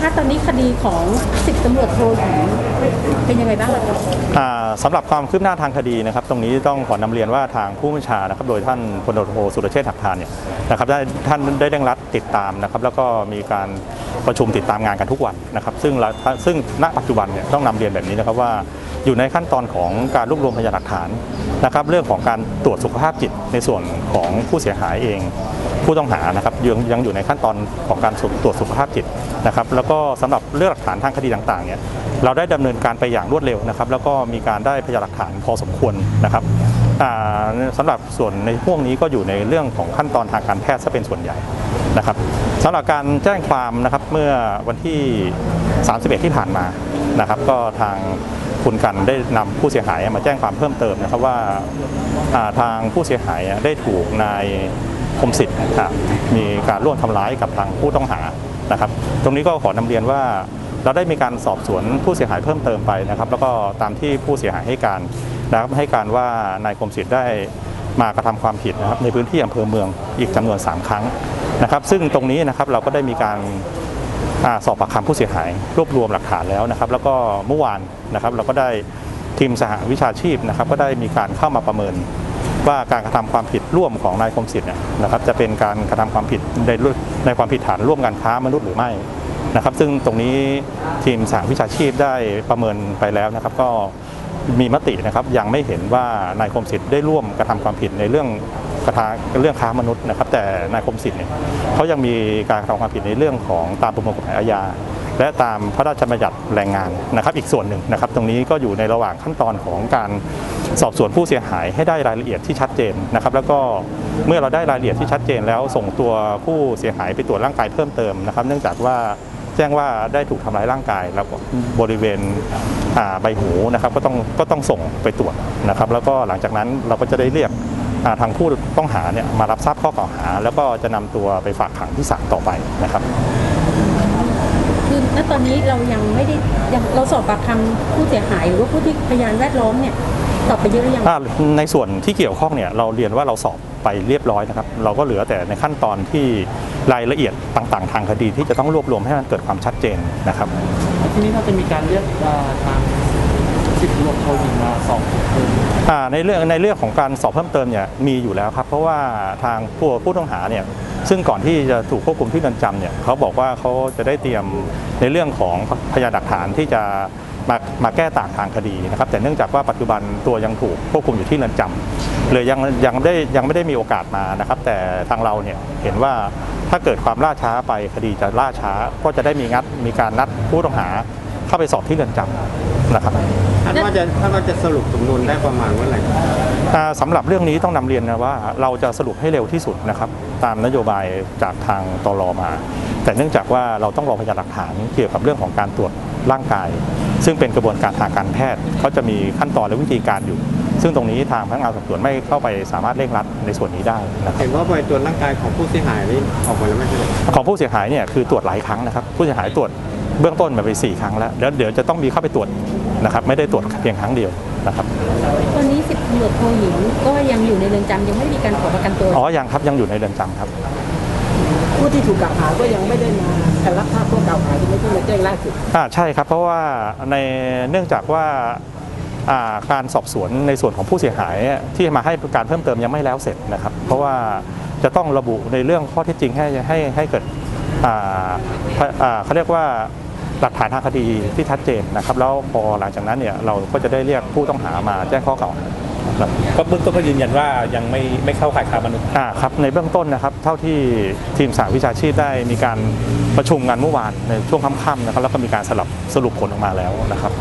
คะตอนนี้คดีของสิบตำรวจโทหญิงเป็นยังไงบ้างคะอ่าสำหรับความคืบหน้าทางคดีนะครับ ตรงนี้ต้องขอนำเรียนว่าทางผู้บัญชานะครับโดยท่านพลตรวจโทสุรเชษฐ์หักพานเนี่ยนะครับได้ท่านได้เร่งรัดติดตามนะครับ แล้วก็มีการประชุมติดตามงานกันทุกวันนะครับ ซึ่งซึ่งณปัจจุบันเนี่ยต้องนำเรียนแบบนี้นะครับว่าอยู่ในขั้นตอนของการรวบรวมพยานหลักฐานนะครับ เรื่องของการตรวจสุขภาพจิตในส่วนของผู้เสียหายเอง ผู้ต้องหานะครับยังยังอยู่ในขั้นตอนของการตรวจสุขภาพจิตนะครับแล้วก็สำหรับเรื่องหลักฐานทางคดีต่างๆเนี่ยเราได้ดำเนินการไปอย่างรวดเร็วนะครับแล้วก็มีการได้พยานหลักฐานพอสมควรนะครับอ่าสำหรับส่วนในพวกนี้ก็อยู่ในเรื่องของขั้นตอนทางการแพทย์ซะเป็นส่วนใหญ่นะครับสำหรับการแจ้งความนะครับเมื่อวันที่ 31 ที่ผ่านมานะครับ ก็ทางคุณกันได้นำผู้เสียหายมาแจ้งความเพิ่มเติมนะครับว่าทางผู้เสียหายได้ถูกนาย คมสิทธิ์มีการร่วมทำร้ายกับทางผู้ต้องหานะครับ ตรงนี้ก็ขอนำเรียนว่าเราได้มีการสอบสวนผู้เสียหายเพิ่มเติมไปนะครับ แล้วก็ตามที่ผู้เสียหายให้การนะครับให้การว่านายคมสิทธิ์ได้มากระทำความผิดนะครับในพื้นที่อำเภอเมืองอีกจำนวน 3 ครั้งนะครับ ซึ่งตรงนี้นะครับเราก็ได้มีการอสอบปากคำผู้เสียหาย รวบรวมหลักฐานแล้วนะครับ แล้วก็เมื่อวานนะครับเราก็ได้ทีมสหวิชาชีพนะครับ ก็ได้มีการเข้ามาประเมิน ว่าการกระทำความผิดร่วมของนายคมสิทธิ์เนี่ยนะครับจะเป็นการกระทำความผิดในในความผิดฐานร่วมกันค้ามนุษย์หรือไม่นะครับ ซึ่งตรงนี้ทีมสหวิชาชีพได้ประเมินไปแล้วนะครับ ก็มีมตินะครับยังไม่เห็นว่านายคมสิทธิ์ได้ร่วมกระทำความผิดในเรื่องกระทาเรื่องค้ามนุษย์นะครับ แต่นายคมสิทธิ์เนี่ยเขายังมีการกระทำความผิดในเรื่องของตามประมวลกฎหมายอาญา และตามพระราชบัญญัติแรงงานนะครับ อีกส่วนหนึ่งนะครับ ตรงนี้ก็อยู่ในระหว่างขั้นตอนของการสอบสวนผู้เสียหายให้ได้รายละเอียดที่ชัดเจนนะครับ แล้วก็เมื่อเราได้รายละเอียดที่ชัดเจนแล้วส่งตัวผู้เสียหายไปตรวจร่างกายเพิ่มเติมนะครับ เนื่องจากว่าแจ้งว่าได้ถูกทำร้ายร่างกายแล้วบริเวณใบหูนะครับก็ต้องก็ต้องส่งไปตรวจนะครับ แล้วก็หลังจากนั้นเราก็จะได้เรียกทางผู้ต้องหาเนี่ยมารับทราบข้อกล่าวหา แล้วก็จะนำตัวไปฝากขังที่ศาลต่อไปนะครับ ณตอนนี้เรายังไม่ได้ยังเราสอบปากคำผู้เสียหายหรือว่าผู้ที่พยานแวดล้อมเนี่ยตอบไปเยอะหรือยังอ่าในส่วนที่เกี่ยวข้องเนี่ยเราเรียนว่าเราสอบไปเรียบร้อยนะครับ เราก็เหลือแต่ในขั้นตอนที่รายละเอียดต่างๆ ทางคดีที่จะต้องรวบรวมให้มันเกิดความชัดเจนนะครับทีนี้เราจะมีการเรียกเอ่อทางสิบตำรวจโทหญิงมาสอบเพิ่มอ่าในเรื่องในเรื่องของการสอบเพิ่มเติมเนี่ยมีอยู่แล้วครับ เพราะว่าทางผู้ผู้ต้องหาเนี่ย ซึ่งก่อนที่จะถูกควบคุมที่เรือนจำเนี่ยเขาบอกว่าเขาจะได้เตรียมในเรื่องของพยานหลักฐานที่จะมามาแก้ต่างทางคดีนะครับ แต่เนื่องจากว่าปัจจุบันตัวยังถูกควบคุมอยู่ที่เรือนจำเลยยังยังได้ยังไม่ได้มีโอกาสมานะครับ แต่ทางเราเนี่ยเห็นว่าถ้าเกิดความล่าช้าไปคดีจะล่าช้าก็จะได้มีงัดมีการนัดผู้ต้องหาาไปสอบที่เรือนจำนะครับคาดว่าจะคาดว่าจะสรุปสำนวนได้ประมาณเมื่อไหร่อ่าสำหรับเรื่องนี้ต้องนำเรียนนะว่าเราจะสรุปให้เร็วที่สุดนะครับ ตามนโยบายจากทางตรมา แต่เนื่องจากว่าเราต้องรอพยานหลักฐานเกี่ยวกับเรื่องของการตรวจร่างกาย ซึ่งเป็นกระบวนการทางการแพทย์เขาจะมีขั้นตอนและวิธีการอยู่ ซึ่งตรงนี้ทางพนักงานสอบสวนไม่เข้าไปสามารถเร่งรัดในส่วนนี้ได้นะครับเห็นว่าใบตรวจร่างกายของผู้เสียหายนี่ออกมาแล้วไม่ใช่เหรอของผู้เสียหายเนี่ยคือตรวจหลายครั้งนะครับ ผู้เสียหายตรวจ เบื้องต้นมาไปสี่ครั้งแล้วแล้วเดี๋ยวจะต้องมีเข้าไปตรวจนะครับ ไม่ได้ตรวจเพียงครั้งเดียวนะครับตอนนี้สิบตำรวจโทหญิงก็ยังอยู่ในเรือนจำยังไม่มีการขอประกันตัวอ๋อยังครับยังอยู่ในเรือนจำครับ ผู้ที่ถูกกล่าวหาก็ยังไม่ได้มาการรับทราบข้อกล่าวหาที่ไม่ที่มาแจ้งล่าสุดอ่าใช่ครับเพราะว่าในเนื่องจากว่าอ่าการสอบสวนในส่วนของผู้เสียหายที่มาให้การเพิ่มเติมยังไม่แล้วเสร็จนะครับ เพราะว่าจะต้องระบุในเรื่องข้อเท็จจริงให้ให้ให้เกิดอ่าอ่า เขาเรียกว่าหลักฐานทางคดีที่ชัดเจนนะครับ แล้วพอหลังจากนั้นเนี่ยเราก็จะได้เรียกผู้ต้องหามาแจ้งข้อกล่าวหาครับก็เบื้องต้นก็ยืนยันว่ายังไม่ไม่เข้าข่ายค้ามนุษย์อ่าครับในเบื้องต้นนะครับ เท่าที่ทีมสาวิชาชีพได้มีการประชุมกันเมื่อวานในช่วงค่ำๆนะครับแล้วก็มีการสลับสรุปผลออกมาแล้วนะครับ